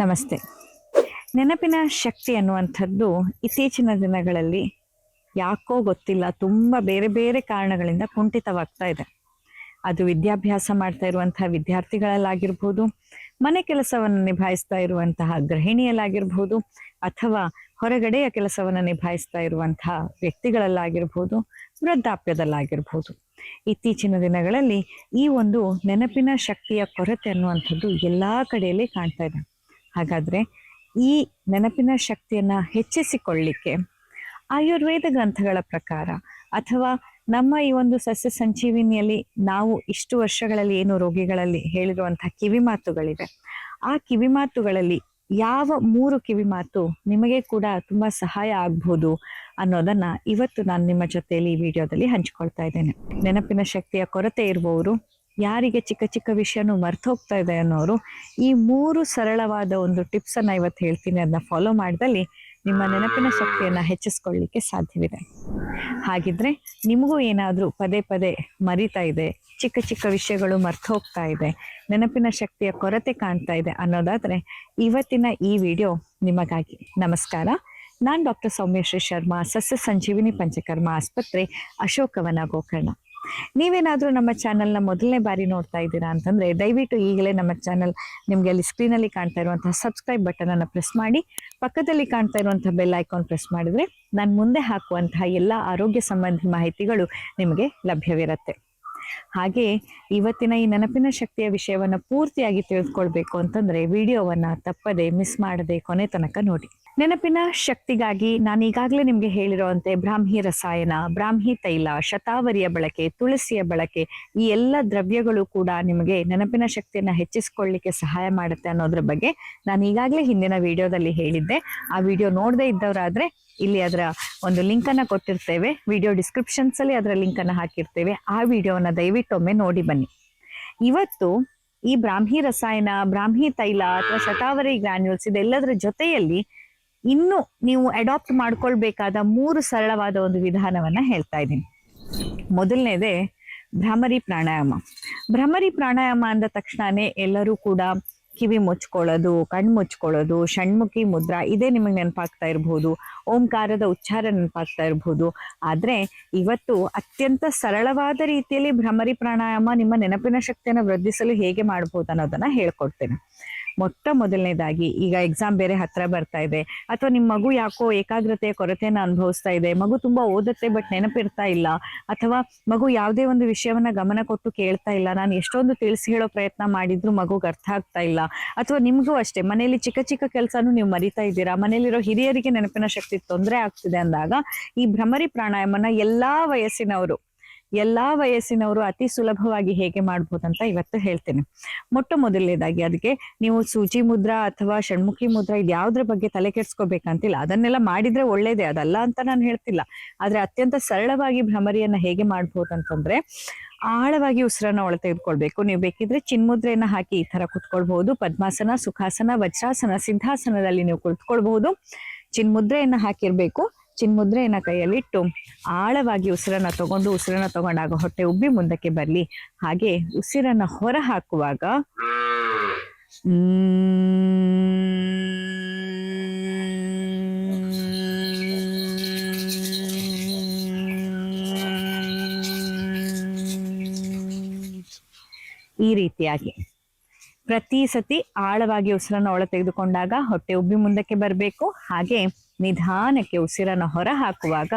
ನಮಸ್ತೆ. ನೆನಪಿನ ಶಕ್ತಿ ಅನ್ನುವಂಥದ್ದು ಇತ್ತೀಚಿನ ದಿನಗಳಲ್ಲಿ ಯಾಕೋ ಗೊತ್ತಿಲ್ಲ, ತುಂಬ ಬೇರೆ ಬೇರೆ ಕಾರಣಗಳಿಂದ ಕುಂಠಿತವಾಗ್ತಾ ಇದೆ. ಅದು ವಿದ್ಯಾಭ್ಯಾಸ ಮಾಡ್ತಾ ಇರುವಂತಹ ವಿದ್ಯಾರ್ಥಿಗಳಲ್ಲಾಗಿರ್ಬೋದು, ಮನೆ ಕೆಲಸವನ್ನು ನಿಭಾಯಿಸ್ತಾ ಇರುವಂತಹ ಗೃಹಿಣಿಯಲ್ಲಾಗಿರ್ಬೋದು, ಅಥವಾ ಹೊರಗಡೆಯ ಕೆಲಸವನ್ನು ನಿಭಾಯಿಸ್ತಾ ಇರುವಂತಹ ವ್ಯಕ್ತಿಗಳಲ್ಲಾಗಿರ್ಬೋದು, ವೃದ್ಧಾಪ್ಯದಲ್ಲಾಗಿರ್ಬೋದು. ಇತ್ತೀಚಿನ ದಿನಗಳಲ್ಲಿ ಈ ಒಂದು ನೆನಪಿನ ಶಕ್ತಿಯ ಕೊರತೆ ಅನ್ನುವಂಥದ್ದು ಎಲ್ಲ ಕಡೆಯಲ್ಲಿ ಕಾಣ್ತಾ ಇದೆ. ಹಾಗಾದ್ರೆ ಈ ನೆನಪಿನ ಶಕ್ತಿಯನ್ನ ಹೆಚ್ಚಿಸಿಕೊಳ್ಳಿಕ್ಕೆ ಆಯುರ್ವೇದ ಗ್ರಂಥಗಳ ಪ್ರಕಾರ ಅಥವಾ ನಮ್ಮ ಈ ಒಂದು ಸಸ್ಯ ಸಂಜೀವಿನಿಯಲ್ಲಿ ನಾವು ಇಷ್ಟು ವರ್ಷಗಳಲ್ಲಿ ಏನು ರೋಗಿಗಳಲ್ಲಿ ಹೇಳಿರುವಂತಹ ಕಿವಿಮಾತುಗಳಿವೆ ಆ ಕಿವಿ ಮಾತುಗಳಲ್ಲಿ ಯಾವ ಮೂರು ಕಿವಿಮಾತು ನಿಮಗೆ ಕೂಡ ತುಂಬಾ ಸಹಾಯ ಆಗ್ಬೋದು ಅನ್ನೋದನ್ನ ಇವತ್ತು ನಾನು ನಿಮ್ಮ ಜೊತೆಯಲ್ಲಿ ಈ ವಿಡಿಯೋದಲ್ಲಿ ಹಂಚ್ಕೊಳ್ತಾ ಇದ್ದೇನೆ. ನೆನಪಿನ ಶಕ್ತಿಯ ಕೊರತೆ ಇರುವವರು ಯಾರಿಗೆ ಚಿಕ್ಕ ಚಿಕ್ಕ ವಿಷಯನೂ ಮರ್ತು ಹೋಗ್ತಾ ಇದೆ ಅನ್ನೋರು ಈ ಮೂರು ಸರಳವಾದ ಒಂದು ಟಿಪ್ಸ್ ಅನ್ನ ಇವತ್ತು ಹೇಳ್ತೀನಿ. ಅದನ್ನ ಫಾಲೋ ಮಾಡಿದಲ್ಲಿ ನಿಮ್ಮ ನೆನಪಿನ ಶಕ್ತಿಯನ್ನ ಹೆಚ್ಚಿಸ್ಕೊಳ್ಳಿಕ್ಕೆ ಸಾಧ್ಯವಿದೆ. ಹಾಗಿದ್ರೆ ನಿಮಗೂ ಏನಾದರೂ ಪದೇ ಪದೇ ಮರಿತಾ ಇದೆ, ಚಿಕ್ಕ ಚಿಕ್ಕ ವಿಷಯಗಳು ಮರ್ತು ಹೋಗ್ತಾ ಇದೆ, ನೆನಪಿನ ಶಕ್ತಿಯ ಕೊರತೆ ಕಾಣ್ತಾ ಇದೆ ಅನ್ನೋದಾದರೆ ಇವತ್ತಿನ ಈ ವಿಡಿಯೋ ನಿಮಗಾಗಿ. ನಮಸ್ಕಾರ. ನಾನು ಡಾಕ್ಟರ್ ಸೌಮ್ಯಶ್ರೀ ಶರ್ಮಾ, ಸಸ್ಯ ಸಂಜೀವಿನಿ ಪಂಚಕರ್ಮ ಆಸ್ಪತ್ರೆ ಅಶೋಕವನ ಗೋಕರ್ಣ. ನೀವೇನಾದ್ರೂ ನಮ್ಮ ಚಾನಲ್ನ ಮೊದಲನೇ ಬಾರಿ ನೋಡ್ತಾ ಇದ್ದೀರಾ ಅಂತಂದ್ರೆ, ದಯವಿಟ್ಟು ಈಗಲೇ ನಮ್ಮ ಚಾನೆಲ್ ನಿಮಗೆ ಅಲ್ಲಿ ಸ್ಕ್ರೀನಲ್ಲಿ ಕಾಣ್ತಾ ಇರುವಂಥ ಸಬ್ಸ್ಕ್ರೈಬ್ ಬಟನನ್ನು ಪ್ರೆಸ್ ಮಾಡಿ, ಪಕ್ಕದಲ್ಲಿ ಕಾಣ್ತಾ ಇರುವಂಥ ಬೆಲ್ ಐಕಾನ್ ಪ್ರೆಸ್ ಮಾಡಿದ್ರೆ ನಾನು ಮುಂದೆ ಹಾಕುವಂತಹ ಎಲ್ಲ ಆರೋಗ್ಯ ಸಂಬಂಧಿ ಮಾಹಿತಿಗಳು ನಿಮಗೆ ಲಭ್ಯವಿರುತ್ತೆ. ಹಾಗೆ ಇವತ್ತಿನ ಈ ನೆನಪಿನ ಶಕ್ತಿಯ ವಿಷಯವನ್ನ ಪೂರ್ತಿಯಾಗಿ ತಿಳಿದುಕೊಳ್ಬೇಕು ಅಂತಂದ್ರೆ ವಿಡಿಯೋವನ್ನ ತಪ್ಪದೆ ಮಿಸ್ ಮಾಡದೆ ಕೊನೆ ತನಕ ನೋಡಿ. ನೆನಪಿನ ಶಕ್ತಿಗಾಗಿ ನಾನು ಈಗಾಗಲೇ ನಿಮಗೆ ಹೇಳಿರುವಂತೆ ಬ್ರಾಹ್ಮಿ ರಸಾಯನ, ಬ್ರಾಹ್ಮಿ ತೈಲ, ಶತಾವರಿಯ ಬಳಕೆ, ತುಳಸಿಯ ಬಳಕೆ, ಈ ಎಲ್ಲ ದ್ರವ್ಯಗಳು ಕೂಡ ನಿಮಗೆ ನೆನಪಿನ ಶಕ್ತಿಯನ್ನ ಹೆಚ್ಚಿಸಿಕೊಳ್ಳಿಕ್ಕೆ ಸಹಾಯ ಮಾಡುತ್ತೆ ಅನ್ನೋದ್ರ ಬಗ್ಗೆ ನಾನು ಈಗಾಗಲೇ ಹಿಂದಿನ ವಿಡಿಯೋದಲ್ಲಿ ಹೇಳಿದ್ದೆ. ಆ ವಿಡಿಯೋ ನೋಡದೇ ಇದ್ದವರಾದ್ರೆ ಇಲ್ಲಿ ಅದರ ಒಂದು ಲಿಂಕ್ ಅನ್ನ ಕೊಟ್ಟಿರ್ತೇವೆ. ವಿಡಿಯೋ ಡಿಸ್ಕ್ರಿಪ್ಷನ್ಸ್ ಅಲ್ಲಿ ಅದರ ಲಿಂಕ್ ಅನ್ನ ಹಾಕಿರ್ತೇವೆ. ಆ ವಿಡಿಯೋವನ್ನ ದಯವಿಟ್ಟೊಮ್ಮೆ ನೋಡಿ ಬನ್ನಿ. ಇವತ್ತು ಈ ಬ್ರಾಹ್ಮಿ ರಸಾಯನ, ಬ್ರಾಹ್ಮಿ ತೈಲ ಅಥವಾ ಶತಾವರಿ ಗ್ರಾನ್ಯೂಲ್ಸ್ ಇದೆಲ್ಲದರ ಜೊತೆಯಲ್ಲಿ ಇನ್ನು ನೀವು ಅಡಾಪ್ಟ್ ಮಾಡ್ಕೊಳ್ಬೇಕಾದ ಮೂರು ಸರಳವಾದ ಒಂದು ವಿಧಾನವನ್ನ ಹೇಳ್ತಾ ಇದ್ದೀನಿ. ಮೊದಲನೇದೇ ಭ್ರಮರಿ ಪ್ರಾಣಾಯಾಮ. ಭ್ರಮರಿ ಪ್ರಾಣಾಯಾಮ ಅಂದ ತಕ್ಷಣನೇ ಎಲ್ಲರೂ ಕೂಡ ಕಿವಿ ಮುಚ್ಕೊಳ್ಳೋದು, ಕಣ್ಣು ಮುಚ್ಕೊಳ್ಳೋದು, ಷಣ್ಮುಖಿ ಮುದ್ರಾ ಇದೇ ನಿಮಗೆ ನೆನಪಾಗ್ತಾ ಇರಬಹುದು ಓಂಕಾರದ ಉಚ್ಚಾರ ನೆನಪಾಗ್ತಾ ಇರಬಹುದು ಆದರೆ ಇವತ್ತು ಅತ್ಯಂತ ಸರಳವಾದ ರೀತಿಯಲ್ಲಿ ಭ್ರಮರಿ ಪ್ರಾಣಾಯಾಮ ನಿಮ್ಮ ನೆನಪಿನ ಶಕ್ತಿಯನ್ನು ವೃದ್ಧಿಸಲು ಹೇಗೆ ಮಾಡಬಹುದು ಅನ್ನೋದನ್ನ ಹೇಳ್ಕೊಡ್ತೇನೆ. ಮೊಟ್ಟ ಮೊದಲನೇದಾಗಿ ಈಗ ಎಕ್ಸಾಮ್ ಬೇರೆ ಹತ್ರ ಬರ್ತಾ ಇದೆ. ಅಥವಾ ನಿಮ್ಮ ಮಗು ಯಾಕೋ ಏಕಾಗ್ರತೆಯ ಕೊರತೆಯನ್ನು ಅನುಭವಿಸ್ತಾ ಇದೆ. ಮಗು ತುಂಬಾ ಓದುತ್ತೆ ಬಟ್ ನೆನಪಿರ್ತಾ ಇಲ್ಲ. ಅಥವಾ ಮಗು ಯಾವುದೇ ಒಂದು ವಿಷಯವನ್ನ ಗಮನ ಕೊಟ್ಟು ಕೇಳ್ತಾ ಇಲ್ಲ. ನಾನು ಎಷ್ಟೊಂದು ತಿಳಿಸಿ ಹೇಳೋ ಪ್ರಯತ್ನ ಮಾಡಿದ್ರು ಮಗುಗೆ ಅರ್ಥ ಆಗ್ತಾ ಇಲ್ಲ. ಅಥವಾ ನಿಮಗೂ ಅಷ್ಟೇ, ಮನೆಯಲ್ಲಿ ಚಿಕ್ಕ ಚಿಕ್ಕ ಕೆಲಸನೂ ನೀವು ಮರಿತಾ ಇದ್ದೀರಾ? ಮನೆಯಲ್ಲಿರೋ ಹಿರಿಯರಿಗೆ ನೆನಪಿನ ಶಕ್ತಿ ತೊಂದರೆ ಆಗ್ತಿದೆ ಅಂದಾಗ ಈ ಭ್ರಮರಿ ಪ್ರಾಣಾಯಾಮನ ಎಲ್ಲಾ ವಯಸ್ಸಿನವರು ಎಲ್ಲಾ ವಯಸ್ಸಿನವರು ಅತಿ ಸುಲಭವಾಗಿ ಹೇಗೆ ಮಾಡ್ಬೋದಂತ ಇವತ್ತು ಹೇಳ್ತೇನೆ. ಮೊಟ್ಟ ಮೊದಲನೇದಾಗಿ ಅದಕ್ಕೆ ನೀವು ಸೂಜಿ ಮುದ್ರಾ ಅಥವಾ ಷಣ್ಮುಖಿ ಮುದ್ರಾ ಇದು ಯಾವ್ದ್ರ ಬಗ್ಗೆ ತಲೆ ಕೆಡ್ಸ್ಕೋಬೇಕಂತಿಲ್ಲ. ಅದನ್ನೆಲ್ಲ ಮಾಡಿದ್ರೆ ಒಳ್ಳೇದೇ. ಅದಲ್ಲ ಅಂತ ನಾನು ಹೇಳ್ತಿಲ್ಲ. ಆದ್ರೆ ಅತ್ಯಂತ ಸರಳವಾಗಿ ಭ್ರಮರಿಯನ್ನ ಹೇಗೆ ಮಾಡಬಹುದು ಅಂತಂದ್ರೆ ಆಳವಾಗಿ ಉಸಿರನ್ನ ಒಳ ತೆಗೆದುಕೊಳ್ಬೇಕು. ನೀವು ಬೇಕಿದ್ರೆ ಚಿನ್ಮುದ್ರೆಯನ್ನ ಹಾಕಿ ಈ ತರ ಕುತ್ಕೊಳ್ಬಹುದು. ಪದ್ಮಾಸನ, ಸುಖಾಸನ, ವಜ್ರಾಸನ ಸಿದ್ಧಾಸನದಲ್ಲಿ ನೀವು ಕುಳಿತುಕೊಳ್ಬಹುದು. ಚಿನ್ಮುದ್ರೆಯನ್ನ ಹಾಕಿರ್ಬೇಕು. ಚಿನ್ಮುದ್ರೆಯನ್ನ ಕೈಯಲ್ಲಿಟ್ಟು ಆಳವಾಗಿ ಉಸಿರನ್ನ ತಗೊಂಡು ಉಸಿರನ್ನ ತಗೊಂಡಾಗ ಹೊಟ್ಟೆ ಉಬ್ಬಿ ಮುಂದಕ್ಕೆ ಬರಲಿ. ಹಾಗೆ ಉಸಿರನ್ನ ಹೊರ ಹಾಕುವಾಗ ಈ ರೀತಿಯಾಗಿ. ಪ್ರತಿ ಸತಿ ಆಳವಾಗಿ ಉಸಿರನ್ನ ಒಳ ತೆಗೆದುಕೊಂಡಾಗ ಹೊಟ್ಟೆ ಉಬ್ಬಿ ಮುಂದಕ್ಕೆ ಬರಬೇಕು. ಹಾಗೆ ನಿಧಾನಕ್ಕೆ ಉಸಿರನ್ನ ಹೊರ ಹಾಕುವಾಗ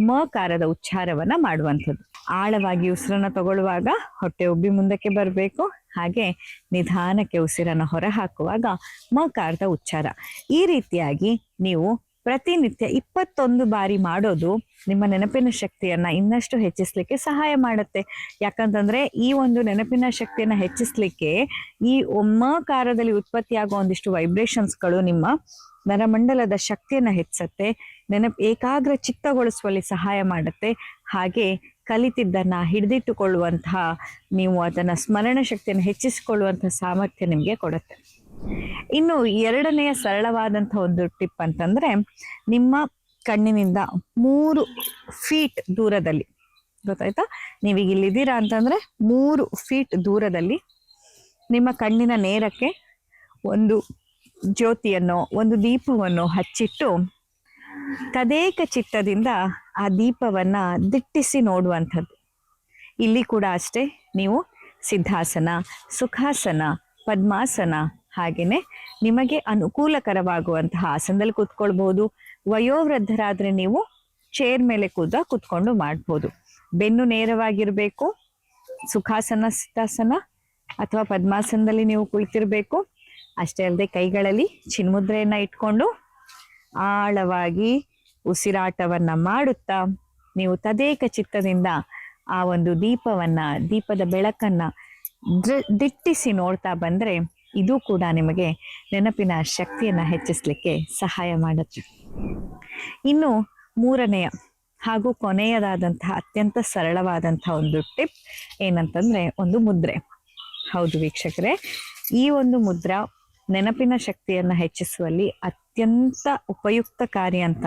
ಮಕಾರದ ಉಚ್ಚಾರವನ್ನ ಮಾಡುವಂಥದ್ದು. ಆಳವಾಗಿ ಉಸಿರನ್ನ ತಗೊಳ್ಳುವಾಗ ಹೊಟ್ಟೆ ಉಬ್ಬಿ ಮುಂದಕ್ಕೆ ಬರಬೇಕು. ಹಾಗೆ ನಿಧಾನಕ್ಕೆ ಉಸಿರನ್ನ ಹೊರ ಹಾಕುವಾಗ ಮಕಾರದ ಉಚ್ಚಾರ. ಈ ರೀತಿಯಾಗಿ ನೀವು ಪ್ರತಿನಿತ್ಯ ಇಪ್ಪತ್ತೊಂದು ಬಾರಿ ಮಾಡೋದು ನಿಮ್ಮ ನೆನಪಿನ ಶಕ್ತಿಯನ್ನ ಇನ್ನಷ್ಟು ಹೆಚ್ಚಿಸ್ಲಿಕ್ಕೆ ಸಹಾಯ ಮಾಡುತ್ತೆ. ಯಾಕಂತಂದ್ರೆ ಈ ಒಂದು ನೆನಪಿನ ಶಕ್ತಿಯನ್ನ ಹೆಚ್ಚಿಸ್ಲಿಕ್ಕೆ ಈ ಒಮ್ಮಕಾರದಲ್ಲಿ ಉತ್ಪತ್ತಿಯಾಗುವ ಒಂದಿಷ್ಟು ವೈಬ್ರೇಷನ್ಸ್ಗಳು ನಿಮ್ಮ ನರಮಂಡಲದ ಶಕ್ತಿಯನ್ನು ಹೆಚ್ಚುತ್ತೆ ನೆನಪು ಏಕಾಗ್ರ ಚಿತ್ತಗೊಳಿಸುವಲ್ಲಿ ಸಹಾಯ ಮಾಡುತ್ತೆ. ಹಾಗೆ ಕಲಿತಿದ್ದನ್ನ ಹಿಡಿದಿಟ್ಟುಕೊಳ್ಳುವಂತಹ ನೀವು ಅದನ್ನು ಸ್ಮರಣ ಶಕ್ತಿಯನ್ನು ಹೆಚ್ಚಿಸಿಕೊಳ್ಳುವಂಥ ಸಾಮರ್ಥ್ಯ ನಿಮಗೆ ಕೊಡುತ್ತೆ. ಇನ್ನು ಎರಡನೆಯ ಸರಳವಾದಂಥ ಒಂದು ಟಿಪ್ ಅಂತಂದ್ರೆ, ನಿಮ್ಮ ಕಣ್ಣಿನಿಂದ ಮೂರು ಫೀಟ್ ದೂರದಲ್ಲಿ, ಗೊತ್ತಾಯ್ತಾ? ನೀವೀಗ ಇಲ್ಲಿದ್ದೀರಾ ಅಂತಂದ್ರೆ ಮೂರು ಫೀಟ್ ದೂರದಲ್ಲಿ ನಿಮ್ಮ ಕಣ್ಣಿನ ನೇರಕ್ಕೆ ಒಂದು ಜ್ಯೋತಿಯನ್ನು ಒಂದು ದೀಪವನ್ನು ಹಚ್ಚಿಟ್ಟು ತದೇಕ ಚಿತ್ತದಿಂದ ಆ ದೀಪವನ್ನ ದಿಟ್ಟಿಸಿ ನೋಡುವಂಥದ್ದು. ಇಲ್ಲಿ ಕೂಡ ಅಷ್ಟೇ ನೀವು ಸಿದ್ಧಾಸನ, ಸುಖಾಸನ, ಪದ್ಮಾಸನ ಹಾಗೆಯೇ ನಿಮಗೆ ಅನುಕೂಲಕರವಾಗುವಂತಹ ಆಸನದಲ್ಲಿ ಕೂತ್ಕೊಳ್ಬಹುದು ವಯೋವೃದ್ಧರಾದರೆ ನೀವು ಚೇರ್ ಮೇಲೆ ಕೂದ ಕೂತ್ಕೊಂಡು ಮಾಡ್ಬೋದು. ಬೆನ್ನು ನೇರವಾಗಿರಬೇಕು. ಸುಖಾಸನ ಸಿದ್ಧಾಸನ ಅಥವಾ ಪದ್ಮಾಸನದಲ್ಲಿ ನೀವು ಕುಳಿತಿರ್ಬೇಕು. ಅಷ್ಟೇ ಅಲ್ಲದೆ ಕೈಗಳಲ್ಲಿ ಚಿನ್ಮುದ್ರೆಯನ್ನ ಇಟ್ಕೊಂಡು ಆಳವಾಗಿ ಉಸಿರಾಟವನ್ನ ಮಾಡುತ್ತಾ ನೀವು ತದೇಕ ಚಿತ್ತದಿಂದ ಆ ಒಂದು ದೀಪವನ್ನ, ದೀಪದ ಬೆಳಕನ್ನ ದೃ- ದಿಟ್ಟಿಸಿ ನೋಡ್ತಾ ಬಂದ್ರೆ ಇದು ಕೂಡ ನಿಮಗೆ ನೆನಪಿನ ಶಕ್ತಿಯನ್ನ ಹೆಚ್ಚಿಸ್ಲಿಕ್ಕೆ ಸಹಾಯ ಮಾಡುತ್ತೆ. ಇನ್ನು ಮೂರನೆಯ ಹಾಗೂ ಕೊನೆಯದಾದಂತಹ ಅತ್ಯಂತ ಸರಳವಾದಂತಹ ಒಂದು ಟಿಪ್ ಏನಂತಂದ್ರೆ ಒಂದು ಮುದ್ರೆ. ಹೌದು ವೀಕ್ಷಕರೇ, ಈ ಒಂದು ಮುದ್ರಾ ನೆನಪಿನ ಶಕ್ತಿಯನ್ನ ಹೆಚ್ಚಿಸುವಲ್ಲಿ ಅತ್ಯಂತ ಉಪಯುಕ್ತಕಾರಿ ಅಂತ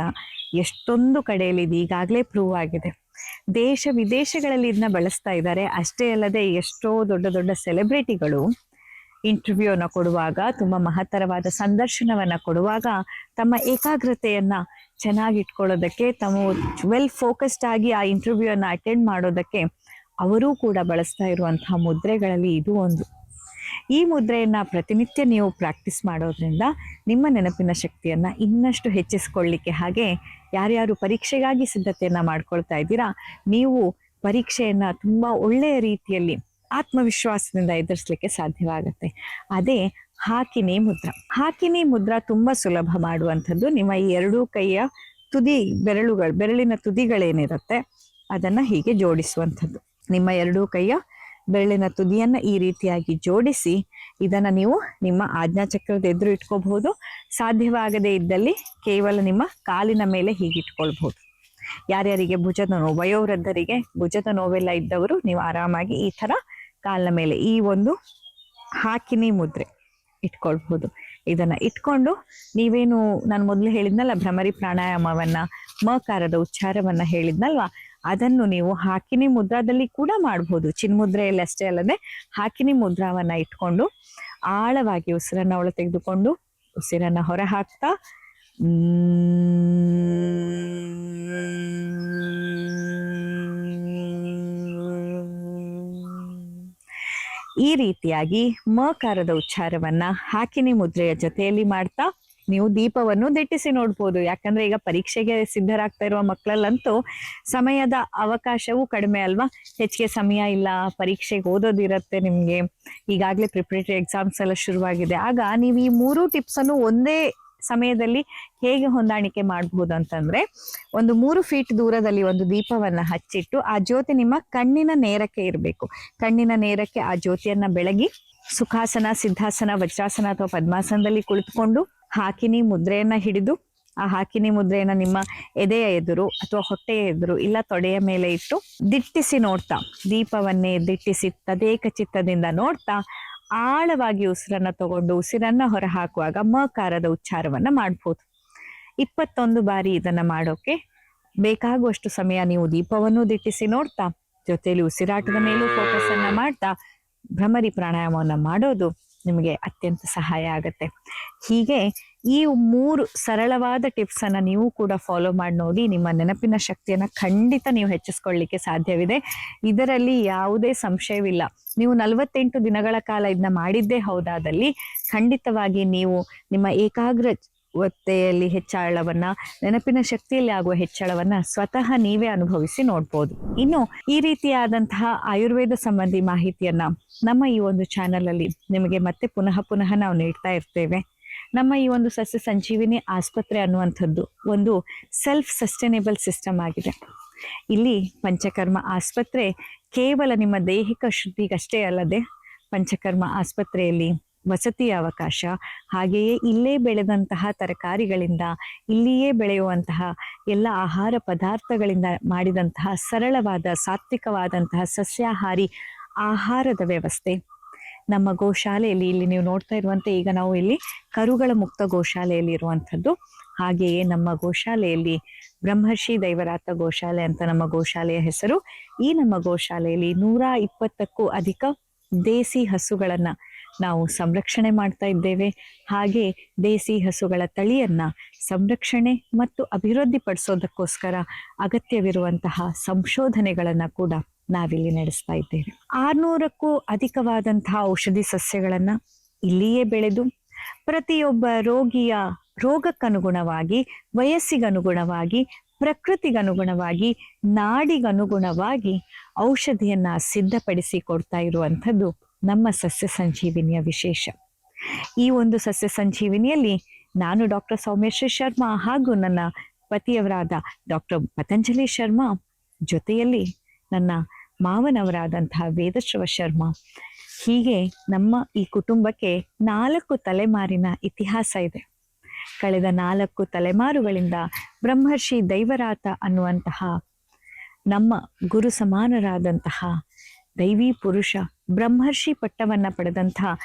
ಎಷ್ಟೊಂದು ಕಡೆಯಲ್ಲಿ ಇದು ಈಗಾಗಲೇ ಪ್ರೂವ್ ಆಗಿದೆ. ದೇಶ ವಿದೇಶಗಳಲ್ಲಿ ಇದನ್ನ ಬಳಸ್ತಾ ಇದ್ದಾರೆ. ಅಷ್ಟೇ ಅಲ್ಲದೆ ಎಷ್ಟೋ ದೊಡ್ಡ ದೊಡ್ಡ ಸೆಲೆಬ್ರಿಟಿಗಳು ಇಂಟರ್ವ್ಯೂನ ಕೊಡುವಾಗ, ತುಂಬಾ ಮಹತ್ತರವಾದ ಸಂದರ್ಶನವನ್ನ ಕೊಡುವಾಗ ತಮ್ಮ ಏಕಾಗ್ರತೆಯನ್ನ ಚೆನ್ನಾಗಿ ಇಟ್ಕೊಳ್ಳೋದಕ್ಕೆ ತಮ್ಮ ವೆಲ್ ಫೋಕಸ್ಡ್ ಆಗಿ ಆ ಇಂಟರ್ವ್ಯೂನ ಅಟೆಂಡ್ ಮಾಡೋದಕ್ಕೆ ಅವರೂ ಕೂಡ ಬಳಸ್ತಾ ಇರುವಂತಹ ಮುದ್ರೆಗಳಲ್ಲಿ ಇದು ಒಂದು. ಈ ಮುದ್ರೆಯನ್ನು ಪ್ರತಿನಿತ್ಯ ನೀವು ಪ್ರಾಕ್ಟೀಸ್ ಮಾಡೋದ್ರಿಂದ ನಿಮ್ಮ ನೆನಪಿನ ಶಕ್ತಿಯನ್ನ ಇನ್ನಷ್ಟು ಹೆಚ್ಚಿಸ್ಕೊಳ್ಳಿಕ್ಕೆ ಹಾಗೆ ಯಾರ್ಯಾರು ಪರೀಕ್ಷೆಗಾಗಿ ಸಿದ್ಧತೆಯನ್ನ ಮಾಡ್ಕೊಳ್ತಾ ಇದ್ದೀರಾ, ನೀವು ಪರೀಕ್ಷೆಯನ್ನ ತುಂಬಾ ಒಳ್ಳೆಯ ರೀತಿಯಲ್ಲಿ ಆತ್ಮವಿಶ್ವಾಸದಿಂದ ಎದುರಿಸಲಿಕ್ಕೆ ಸಾಧ್ಯವಾಗುತ್ತೆ. ಅದೇ ಹಾಕಿನಿ ಮುದ್ರ. ಹಾಕಿನಿ ಮುದ್ರ ತುಂಬಾ ಸುಲಭ ಮಾಡುವಂಥದ್ದು ನಿಮ್ಮ ಈ ಎರಡೂ ಕೈಯ ತುದಿ ಬೆರಳುಗಳು, ಬೆರಳಿನ ತುದಿಗಳೇನಿರುತ್ತೆ, ಅದನ್ನ ಹೀಗೆ ಜೋಡಿಸುವಂಥದ್ದು. ನಿಮ್ಮ ಎರಡೂ ಕೈಯ ಬೆರಳಿನ ತುದಿಯನ್ನ ಈ ರೀತಿಯಾಗಿ ಜೋಡಿಸಿ ಇದನ್ನ ನೀವು ನಿಮ್ಮ ಆಜ್ಞಾಚಕ್ರದ ಎದುರು ಇಟ್ಕೋಬಹುದು. ಸಾಧ್ಯವಾಗದೇ ಇದ್ದಲ್ಲಿ ಕೇವಲ ನಿಮ್ಮ ಕಾಲಿನ ಮೇಲೆ ಹೀಗಿಟ್ಕೊಳ್ಬಹುದು. ಯಾರ್ಯಾರಿಗೆ ಭುಜದ ನೋವು, ವಯೋವೃದ್ಧರಿಗೆ ಭುಜದ ನೋವೆಲ್ಲ ಇದ್ದವರು ನೀವು ಆರಾಮಾಗಿ ಈ ತರ ಕಾಲಿನ ಮೇಲೆ ಈ ಒಂದು ಹಾಕಿನಿ ಮುದ್ರೆ ಇಟ್ಕೊಳ್ಬಹುದು. ಇದನ್ನ ಇಟ್ಕೊಂಡು ನೀವೇನು ನಾನು ಮೊದಲು ಹೇಳಿದ್ನಲ್ಲ ಭ್ರಮರಿ ಪ್ರಾಣಾಯಾಮವನ್ನ, ಮಕಾರದ ಉಚ್ಚಾರವನ್ನ ಹೇಳಿದ್ನಲ್ವಾ? ಅದನ್ನು ನೀವು ಹಾಕಿನಿ ಮುದ್ರಾದಲ್ಲಿ ಕೂಡ ಮಾಡಬಹುದು ಚಿನ್ಮುದ್ರೆಯಲ್ಲಿ ಅಷ್ಟೇ ಅಲ್ಲದೆ ಹಾಕಿನಿ ಮುದ್ರಾವನ್ನ ಇಟ್ಕೊಂಡು ಆಳವಾಗಿ ಉಸಿರನ್ನ ಒಳ ತೆಗೆದುಕೊಂಡು ಉಸಿರನ್ನ ಹೊರ ಹಾಕ್ತಾ, ಈ ರೀತಿಯಾಗಿ ಮಕಾರದ ಉಚ್ಚಾರವನ್ನ ಹಾಕಿನಿ ಮುದ್ರೆಯ ಜೊತೆಯಲ್ಲಿ ಮಾಡ್ತಾ ನೀವು ದೀಪವನ್ನು ದಿಟ್ಟಿಸಿ ನೋಡ್ಬೋದು. ಯಾಕಂದ್ರೆ ಈಗ ಪರೀಕ್ಷೆಗೆ ಸಿದ್ಧರಾಗ್ತಾ ಇರುವ ಮಕ್ಕಳಲ್ಲಂತೂ ಸಮಯದ ಅವಕಾಶವೂ ಕಡಿಮೆ ಅಲ್ವಾ? ಹೆಚ್ಚಿಗೆ ಸಮಯ ಇಲ್ಲ, ಪರೀಕ್ಷೆಗೆ ಓದೋದಿರತ್ತೆ ನಿಮ್ಗೆ. ಈಗಾಗಲೇ ಪ್ರಿಪರೇಟರಿ ಎಕ್ಸಾಮ್ಸ್ ಎಲ್ಲ ಶುರುವಾಗಿದೆ. ಆಗ ನೀವು ಈ ಮೂರು ಟಿಪ್ಸ್ ಅನ್ನು ಒಂದೇ ಸಮಯದಲ್ಲಿ ಹೇಗೆ ಹೊಂದಾಣಿಕೆ ಮಾಡಬಹುದು ಅಂತಂದ್ರೆ, ಒಂದು ಮೂರು ಫೀಟ್ ದೂರದಲ್ಲಿ ಒಂದು ದೀಪವನ್ನ ಹಚ್ಚಿಟ್ಟು ಆ ಜ್ಯೋತಿ ನಿಮ್ಮ ಕಣ್ಣಿನ ನೇರಕ್ಕೆ ಇರಬೇಕು. ಕಣ್ಣಿನ ನೇರಕ್ಕೆ ಆ ಜ್ಯೋತಿಯನ್ನ ಬೆಳಗಿ ಸುಖಾಸನ, ಸಿದ್ಧಾಸನ, ವಜ್ರಾಸನ ಅಥವಾ ಪದ್ಮಾಸನದಲ್ಲಿ ಕುಳಿತುಕೊಂಡು ಹಾಕಿನಿ ಮುದ್ರೆಯನ್ನ ಹಿಡಿದು, ಆ ಹಾಕಿನಿ ಮುದ್ರೆಯನ್ನ ನಿಮ್ಮ ಎದೆಯ ಎದುರು ಅಥವಾ ಹೊಟ್ಟೆಯ ಎದುರು ಇಲ್ಲ ತೊಡೆಯ ಮೇಲೆ ಇಟ್ಟು ದಿಟ್ಟಿಸಿ ನೋಡ್ತಾ, ದೀಪವನ್ನೇ ದಿಟ್ಟಿಸಿ ತದೇಕ ಚಿತ್ತದಿಂದ ನೋಡ್ತಾ, ಆಳವಾಗಿ ಉಸಿರನ್ನ ತಗೊಂಡು ಉಸಿರನ್ನ ಹೊರ ಹಾಕುವಾಗ ಮಕಾರದ ಉಚ್ಚಾರವನ್ನ ಮಾಡ್ಬೋದು. ಇಪ್ಪತ್ತೊಂದು ಬಾರಿ ಇದನ್ನ ಮಾಡೋಕೆ ಬೇಕಾಗುವಷ್ಟು ಸಮಯ ನೀವು ದೀಪವನ್ನು ದಿಟ್ಟಿಸಿ ನೋಡ್ತಾ ಜೊತೆಯಲ್ಲಿ ಉಸಿರಾಟದ ಮೇಲೂ ಫೋಕಸ್ ಅನ್ನ ಮಾಡ್ತಾ, ಭ್ರಮರಿ ಪ್ರಾಣಾಯಾಮವನ್ನ ಮಾಡೋದು. ನಿಮಗೆ ಅತ್ಯಂತ ಸಹಾಯ ಆಗುತ್ತೆ. ಹೀಗೆ ಈ ಮೂರು ಸರಳವಾದ ಟಿಪ್ಸ್ ಅನ್ನ ನೀವು ಕೂಡ ಫಾಲೋ ಮಾಡಿ ನೋಡಿ, ನಿಮ್ಮ ನೆನಪಿನ ಶಕ್ತಿಯನ್ನ ಖಂಡಿತ ನೀವು ಹೆಚ್ಚಿಸ್ಕೊಳ್ಳಿಕ್ಕೆ ಸಾಧ್ಯವಿದೆ. ಇದರಲ್ಲಿ ಯಾವುದೇ ಸಂಶಯವಿಲ್ಲ. ನೀವು ನಲವತ್ತೆಂಟು ದಿನಗಳ ಕಾಲ ಇದನ್ನ ಮಾಡಿದ್ದೇ ಹೌದಾದಲ್ಲಿ ಖಂಡಿತವಾಗಿ ನೀವು ನಿಮ್ಮ ಏಕಾಗ್ರ ಒತ್ತೆಯಲ್ಲಿ ಹೆಚ್ಚಳವನ್ನ, ನೆನಪಿನ ಶಕ್ತಿಯಲ್ಲಿ ಆಗುವ ಹೆಚ್ಚಳವನ್ನ ಸ್ವತಃ ನೀವೇ ಅನುಭವಿಸಿ ನೋಡ್ಬೋದು. ಇನ್ನು ಈ ರೀತಿಯಾದಂತಹ ಆಯುರ್ವೇದ ಸಂಬಂಧಿ ಮಾಹಿತಿಯನ್ನ ನಮ್ಮ ಈ ಒಂದು ಚಾನೆಲ್ ಅಲ್ಲಿ ನಿಮಗೆ ಮತ್ತೆ ಪುನಃ ಪುನಃ ನಾವು ನೀಡ್ತಾ ಇರ್ತೇವೆ. ನಮ್ಮ ಈ ಒಂದು ಸಸ್ಯ ಸಂಜೀವಿನಿ ಆಸ್ಪತ್ರೆ ಅನ್ನುವಂಥದ್ದು ಒಂದು ಸೆಲ್ಫ್ ಸಸ್ಟೈನೇಬಲ್ ಸಿಸ್ಟಮ್ ಆಗಿದೆ. ಇಲ್ಲಿ ಪಂಚಕರ್ಮ ಆಸ್ಪತ್ರೆ ಕೇವಲ ನಿಮ್ಮ ದೈಹಿಕ ಶುದ್ಧಿಗಷ್ಟೇ ಅಲ್ಲದೆ ಪಂಚಕರ್ಮ ಆಸ್ಪತ್ರೆಯಲ್ಲಿ ವಸತಿಯ ಅವಕಾಶ, ಹಾಗೆಯೇ ಇಲ್ಲೇ ಬೆಳೆದಂತಹ ತರಕಾರಿಗಳಿಂದ, ಇಲ್ಲಿಯೇ ಬೆಳೆಯುವಂತಹ ಎಲ್ಲ ಆಹಾರ ಪದಾರ್ಥಗಳಿಂದ ಮಾಡಿದಂತಹ ಸರಳವಾದ, ಸಾತ್ವಿಕವಾದಂತಹ ಸಸ್ಯಾಹಾರಿ ಆಹಾರದ ವ್ಯವಸ್ಥೆ. ನಮ್ಮ ಗೋಶಾಲೆಯಲ್ಲಿ ಇಲ್ಲಿ ನೀವು ನೋಡ್ತಾ ಇರುವಂತೆ ಈಗ ನಾವು ಇಲ್ಲಿ ಕರುಗಳ ಮುಕ್ತ ಗೋಶಾಲೆಯಲ್ಲಿ ಇರುವಂಥದ್ದು. ಹಾಗೆಯೇ ನಮ್ಮ ಗೋಶಾಲೆಯಲ್ಲಿ ಬ್ರಹ್ಮರ್ಷಿ ದೈವರಾತ ಗೋಶಾಲೆ ಅಂತ ನಮ್ಮ ಗೋಶಾಲೆಯ ಹೆಸರು. ಈ ನಮ್ಮ ಗೋಶಾಲೆಯಲ್ಲಿ ನೂರ ಇಪ್ಪತ್ತಕ್ಕೂ ಅಧಿಕ ದೇಸಿ ಹಸುಗಳನ್ನ ನಾವು ಸಂರಕ್ಷಣೆ ಮಾಡ್ತಾ ಇದ್ದೇವೆ. ಹಾಗೆ ದೇಸಿ ಹಸುಗಳ ತಳಿಯನ್ನ ಸಂರಕ್ಷಣೆ ಮತ್ತು ಅಭಿವೃದ್ಧಿಪಡಿಸೋದಕ್ಕೋಸ್ಕರ ಅಗತ್ಯವಿರುವಂತಹ ಸಂಶೋಧನೆಗಳನ್ನ ಕೂಡ ನಾವಿಲ್ಲಿ ನಡೆಸ್ತಾ ಇದ್ದೇವೆ. ಆರ್ನೂರಕ್ಕೂ ಅಧಿಕವಾದಂತಹ ಔಷಧಿ ಸಸ್ಯಗಳನ್ನ ಇಲ್ಲಿಯೇ ಬೆಳೆದು ಪ್ರತಿಯೊಬ್ಬ ರೋಗಿಯ ರೋಗಕ್ಕನುಗುಣವಾಗಿ, ವಯಸ್ಸಿಗನುಗುಣವಾಗಿ, ಪ್ರಕೃತಿಗನುಗುಣವಾಗಿ, ನಾಡಿಗನುಗುಣವಾಗಿ ಔಷಧಿಯನ್ನ ಸಿದ್ಧಪಡಿಸಿ ಕೊಡ್ತಾ ಇರುವಂಥದ್ದು ನಮ್ಮ ಸಸ್ಯ ಸಂಜೀವಿನಿಯ ವಿಶೇಷ. ಈ ಒಂದು ಸಸ್ಯ ಸಂಜೀವಿನಿಯಲ್ಲಿ ನಾನು ಡಾಕ್ಟರ್ ಸೌಮೇಶ್ವರ್ ಶರ್ಮಾ ಹಾಗೂ ನನ್ನ ಪತಿಯವರಾದ ಡಾಕ್ಟರ್ ಪತಂಜಲಿ ಶರ್ಮಾ ಜೊತೆಯಲ್ಲಿ ನನ್ನ ಮಾವನವರಾದಂತಹ ವೇದಶ್ರವ ಶರ್ಮಾ. ಹೀಗೆ ನಮ್ಮ ಈ ಕುಟುಂಬಕ್ಕೆ ನಾಲ್ಕು ತಲೆಮಾರಿನ ಇತಿಹಾಸ ಇದೆ. ಕಳೆದ ನಾಲ್ಕು ತಲೆಮಾರುಗಳಿಂದ ಬ್ರಹ್ಮರ್ಷಿ ದೈವರಾತ ಅನ್ನುವಂತಹ ನಮ್ಮ ಗುರು ಸಮಾನರಾದಂತಹ ದೈವಿ ಪುರುಷ, ಬ್ರಹ್ಮರ್ಷಿ ಪಟ್ಟವನ್ನ ಪಡೆದಂತಹ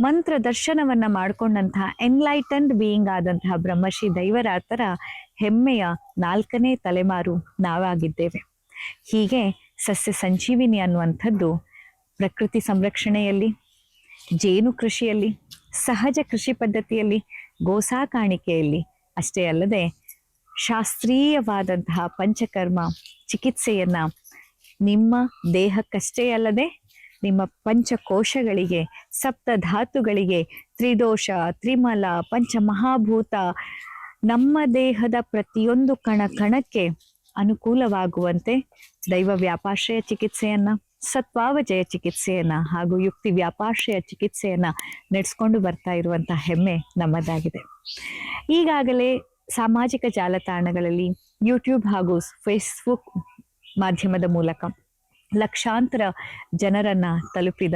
ಮಂತ್ರ ದರ್ಶನವನ್ನ ಮಾಡಿಕೊಂಡಂತಹ ಎನ್ಲೈಟನ್ಡ್ ಬೀಯಿಂಗ್ ಆದಂತಹ ಬ್ರಹ್ಮರ್ಷಿ ದೈವರಾತರ ಹೆಮ್ಮೆಯ ನಾಲ್ಕನೇ ತಲೆಮಾರು ನಾವಾಗಿದ್ದೇವೆ. ಹೀಗೆ ಸಸ್ಯ ಸಂಜೀವಿನಿ ಅನ್ನುವಂಥದ್ದು ಪ್ರಕೃತಿ ಸಂರಕ್ಷಣೆಯಲ್ಲಿ, ಜೇನು ಕೃಷಿಯಲ್ಲಿ, ಸಹಜ ಕೃಷಿ ಪದ್ಧತಿಯಲ್ಲಿ ಗೋಸಾಕಾಣಿಕೆಯಲ್ಲಿ ಅಷ್ಟೇ ಅಲ್ಲದೆ ಶಾಸ್ತ್ರೀಯವಾದಂತಹ ಪಂಚಕರ್ಮ ಚಿಕಿತ್ಸೆಯನ್ನ ನಿಮ್ಮ ದೇಹಕ್ಕಷ್ಟೇ ಅಲ್ಲದೆ ನಿಮ್ಮ ಪಂಚಕೋಶಗಳಿಗೆ ಸಪ್ತ ಧಾತುಗಳಿಗೆ ತ್ರಿದೋಷ, ತ್ರಿಮಲ, ಪಂಚಮಹಾಭೂತ, ನಮ್ಮ ದೇಹದ ಪ್ರತಿಯೊಂದು ಕಣ ಕಣಕ್ಕೆ ಅನುಕೂಲವಾಗುವಂತೆ ದೈವ ವ್ಯಾಪಾಶ್ರಯ ಚಿಕಿತ್ಸೆಯನ್ನ, ಸತ್ವಾವಜಯ ಚಿಕಿತ್ಸೆಯನ್ನ ಹಾಗೂ ಯುಕ್ತಿ ವ್ಯಾಪಾಶ್ರಯ ಚಿಕಿತ್ಸೆಯನ್ನ ನಡೆಸ್ಕೊಂಡು ಬರ್ತಾ ಇರುವಂತಹ ಹೆಮ್ಮೆ ನಮ್ಮದಾಗಿದೆ. ಈಗಾಗಲೇ ಸಾಮಾಜಿಕ ಜಾಲತಾಣಗಳಲ್ಲಿ ಯೂಟ್ಯೂಬ್ ಹಾಗೂ ಫೇಸ್ಬುಕ್ ಮಾಧ್ಯಮದ ಮೂಲಕ ಲಕ್ಷಾಂತರ ಜನರನ್ನ ತಲುಪಿದ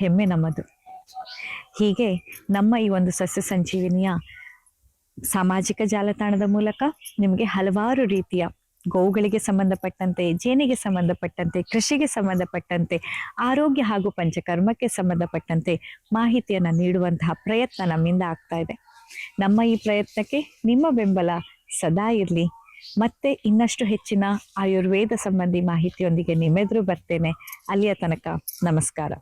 ಹೆಮ್ಮೆ ನಮ್ಮದು. ಹೀಗೆ ನಮ್ಮ ಈ ಒಂದು ಸಸ್ಯ ಸಂಜೀವಿನಿಯ ಸಾಮಾಜಿಕ ಜಾಲತಾಣದ ಮೂಲಕ ನಿಮಗೆ ಹಲವಾರು ರೀತಿಯ ಗೋವುಗಳಿಗೆ ಸಂಬಂಧಪಟ್ಟಂತೆ, ಜೇನಿಗೆ ಸಂಬಂಧಪಟ್ಟಂತೆ, ಕೃಷಿಗೆ ಸಂಬಂಧಪಟ್ಟಂತೆ, ಆರೋಗ್ಯ ಹಾಗೂ ಪಂಚಕರ್ಮಕ್ಕೆ ಸಂಬಂಧಪಟ್ಟಂತೆ ಮಾಹಿತಿಯನ್ನು ನೀಡುವಂತಹ ಪ್ರಯತ್ನ ನಮ್ಮಿಂದ ಆಗ್ತಾ ಇದೆ. ನಮ್ಮ ಈ ಪ್ರಯತ್ನಕ್ಕೆ ನಿಮ್ಮ ಬೆಂಬಲ ಸದಾ ಇರಲಿ. ಮತ್ತೆ ಇನ್ನಷ್ಟು ಹೆಚ್ಚಿನ ಆಯುರ್ವೇದ ಸಂಬಂಧಿ ಮಾಹಿತಿಯೊಂದಿಗೆ ನಿಮ್ಮೆದುರು ಬರ್ತೇನೆ. ಅಲ್ಲಿಯ ತನಕ ನಮಸ್ಕಾರ.